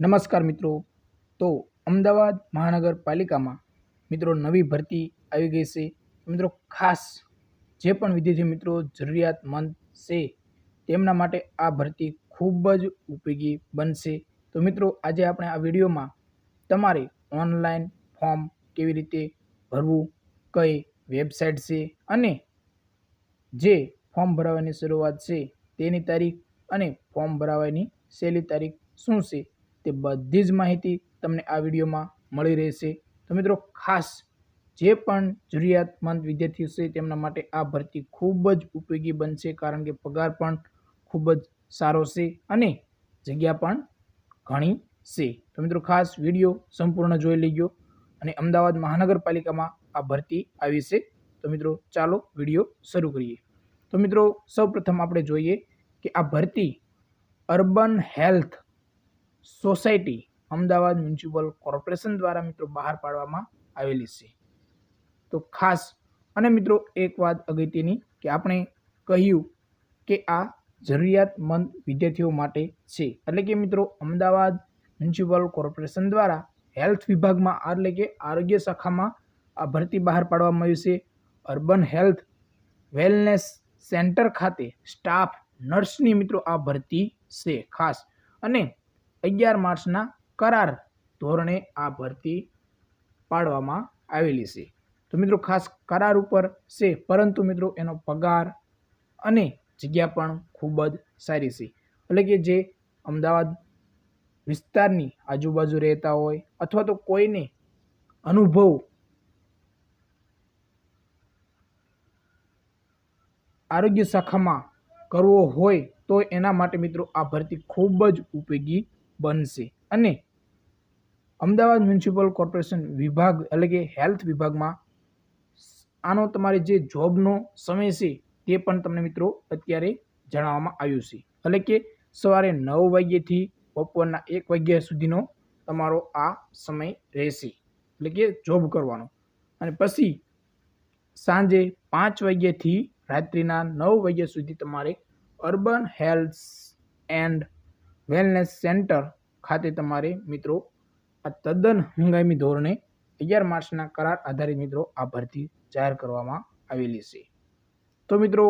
નમસ્કાર મિત્રો. તો અમદાવાદ મહાનગરપાલિકામાં મિત્રો નવી ભરતી આવી ગઈ છે. મિત્રો ખાસ જે પણ વિદ્યાર્થી મિત્રો જરૂરિયાતમંદ છે, તેમના માટે આ ભરતી ખૂબ જ ઉપયોગી બનશે. તો મિત્રો આજે આપણે આ વિડીયોમાં તમારે ઓનલાઈન ફોર્મ કેવી રીતે ભરવું, કઈ વેબસાઇટ છે અને જે ફોર્મ ભરાવાની શરૂઆત છે તેની તારીખ અને ફોર્મ ભરાવાની છેલ્લી તારીખ શું છે તે બધી જ માહિતી તમને આ વિડીયોમાં મળી રહેશે. તો મિત્રો, ખાસ જે પણ જરૂરિયાતમંદ વિદ્યાર્થીઓ છે, તેમના માટે આ ભરતી ખૂબ જ ઉપયોગી બનશે, કારણ કે પગાર પણ ખૂબ જ સારો છે અને જગ્યા પણ ઘણી છે. તો મિત્રો, ખાસ વીડિયો સંપૂર્ણ જોઈ લેજો અને અમદાવાદ મહાનગરપાલિકામાં આ ભરતી આવી છે. તો મિત્રો, ચાલો વીડિયો શરૂ કરીએ. તો મિત્રો, સૌપ્રથમ આપણે જોઈએ કે આ ભરતી urban health society Ahmedabad municipal corporation દ્વારા મિત્રો બહાર પાડવામાં આવેલી છે. તો ખાસ અને મિત્રો એક વાત અગત્યની કે આપણે કહ્યું કે આ જરૂરિયાતમંદ વિદ્યાર્થીઓ માટે છે. એટલે કે મિત્રો અમદાવાદ મ્યુનિસિપલ કોર્પોરેશન દ્વારા હેલ્થ વિભાગમાં એટલે કે આરોગ્ય શાખામાં આ ભરતી બહાર પાડવામાં આવી છે. અર્બન હેલ્થ વેલનેસ સેન્ટર ખાતે સ્ટાફ નર્સની મિત્રો આ ભરતી છે ખાસ. અને અગિયાર માર્ચના કરાર ધોરણે આ ભરતી પાડવામાં આવેલી છે. તો મિત્રો ખાસ કરાર ઉપર છે, પરંતુ મિત્રો એનો પગાર અને જગ્યા પણ ખૂબ જ સારી છે. એટલે કે જે અમદાવાદ વિસ્તારની આજુબાજુ રહેતા હોય અથવા તો કોઈને અનુભવ આરોગ્ય શાખામાં કરવો હોય તો એના માટે મિત્રો આ ભરતી ખૂબ જ ઉપયોગી બનશે. અને અમદાવાદ મ્યુનિસિપલ કોર્પોરેશન વિભાગ એટલે કે હેલ્થ વિભાગમાં આનો તમારે જે જોબનો સમય છે તે પણ તમને મિત્રો અત્યારે જણાવવામાં આવ્યું છે. એટલે કે સવારે નવ વાગ્યેથી બપોરના એક વાગ્યા સુધીનો તમારો આ સમય રહેશે. એટલે કે જોબ કરવાનો. અને પછી સાંજે પાંચ વાગ્યાથી રાત્રિના નવ વાગ્યા સુધી તમારે urban health and wellness centre ખાતે તમારે મિત્રો આ તદ્દન હંગામી ધોરણે અગિયાર માર્ચના કરાર આધારિત મિત્રો આ ભરતી જાહેર કરવામાં આવેલી છે. તો મિત્રો,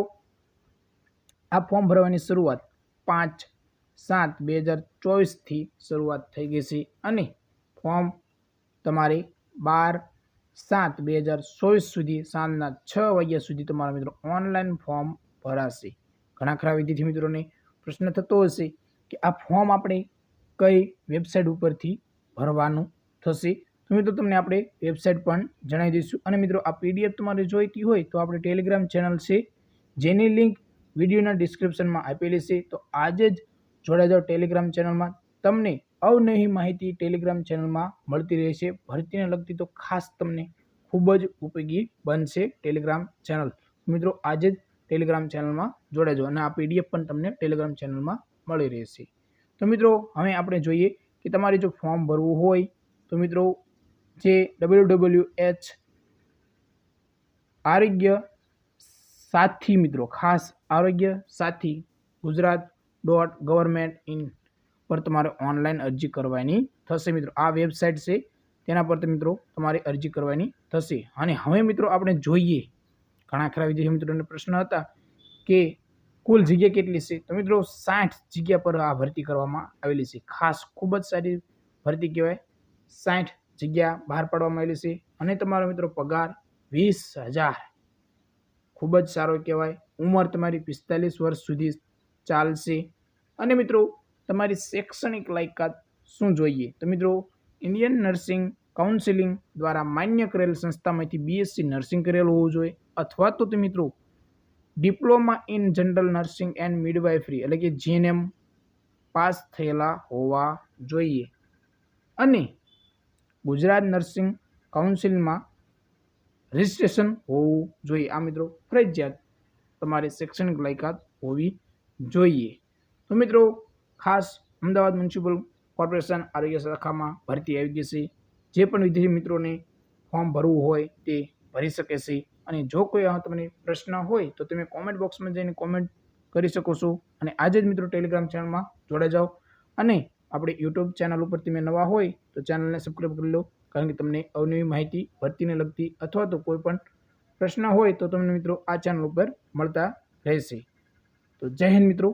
આ ફોર્મ ભરવાની શરૂઆત પાંચ સાત બે હજાર ચોવીસથી શરૂઆત થઈ ગઈ છે અને ફોર્મ તમારે બાર સાત બે હજાર ચોવીસ સુધી સાંજના છ વાગ્યા સુધી તમારા મિત્રો ઓનલાઈન ફોર્મ ભરાશે. ઘણા ખરા વિદ્યાર્થી મિત્રોને પ્રશ્ન થતો હશે કે આ ફોર્મ આપણે કઈ વેબસાઇટ ઉપરથી ભરવાનું થશે? તો મિત્રો તમને આપણે વેબસાઇટ પણ જણાવી દઈશું. અને મિત્રો આ પીડીએફ તમારે જોઈતી હોય તો આપણે ટેલિગ્રામ ચેનલ છે, જેની લિંક વિડીયોના ડિસ્ક્રિપ્શનમાં આપેલી છે. તો આજે જ જોડાઈ જાઓ ટેલિગ્રામ ચેનલમાં. તમને અવનવી માહિતી ટેલિગ્રામ ચેનલમાં મળતી રહેશે. ભરતીને લગતી તો ખાસ તમને ખૂબ જ ઉપયોગી બનશે ટેલિગ્રામ ચેનલ. મિત્રો આજે જ ટેલિગ્રામ ચેનલમાં જોડાઈ જાઓ. અને આ પીડીએફ પણ તમને ટેલિગ્રામ ચેનલમાં મળી રહેશે. તો મિત્રો, હવે આપણે જોઈએ કે તમારે જો ફોર્મ ભરવું હોય, તો મિત્રો, જે ડબલ્યુ ડબલ્યુ એચ આરોગ્ય સાથી મિત્રો, ખાસ આરોગ્ય સાથી ગુજરાત ડોટ ગવર્મેન્ટ ઇન પર તમારે ઓનલાઈન અરજી કરવાની થશે મિત્રો. આ વેબસાઇટ છે, તેના પર મિત્રો તમારે અરજી કરવાની થશે. અને હવે મિત્રો, આપણે જોઈએ, ઘણા ખરા વિદ્યાર્થી મિત્રોને પ્રશ્ન હતા કે કુલ જગ્યા કેટલી છે? તો મિત્રો સાઠ જગ્યા પર આ ભરતી કરવામાં આવેલી છે. ખાસ ખૂબ જ સારી ભરતી કહેવાય. સાઠ જગ્યા બહાર પાડવામાં આવેલી છે. અને તમારો મિત્રો પગાર વીસ હજાર. ખૂબ જ સારો કહેવાય. ઉંમર તમારી પિસ્તાલીસ વર્ષ સુધી ચાલશે. અને મિત્રો તમારી શૈક્ષણિક લાયકાત શું જોઈએ? તો મિત્રો ઇન્ડિયન નર્સિંગ કાઉન્સિલિંગ દ્વારા માન્ય કરેલ સંસ્થામાંથી બીએસસી નર્સિંગ કરેલું હોવું જોઈએ. અથવા તો મિત્રો diploma in general nursing and midwifery એટલે કે જીએનએમ પાસ થયેલા હોવા જોઈએ. અને ગુજરાત નર્સિંગ કાઉન્સિલમાં રજિસ્ટ્રેશન હોવું જોઈએ. આ મિત્રો ફરજિયાત તમારે શૈક્ષણિક લાયકાત હોવી જોઈએ. તો મિત્રો, ખાસ અમદાવાદ મ્યુનિસિપલ કોર્પોરેશન આરોગ્ય શાખામાં ભરતી આવી ગઈ છે. જે પણ વિદ્યાર્થી મિત્રોને ફોર્મ ભરવું હોય તે ભરી શકે છે. અને જો કોઈ આ તમને પ્રશ્ન હોય તો તમે કોમેન્ટ બોક્સમાં જઈને કોમેન્ટ કરી શકો છો. અને આજે જ મિત્રો ટેલિગ્રામ ચેનલમાં જોડાઈ જાઓ. અને આપણે યુટ્યુબ ચેનલ ઉપર તમે નવા હોય તો ચેનલને સબસ્ક્રાઈબ કરી લો. કારણ કે તમને અવનવી માહિતી ભરતીને લગતી અથવા તો કોઈ પણ પ્રશ્ન હોય તો તમને મિત્રો આ ચેનલ ઉપર મળતા રહેશે. તો જય હિન્દ મિત્રો.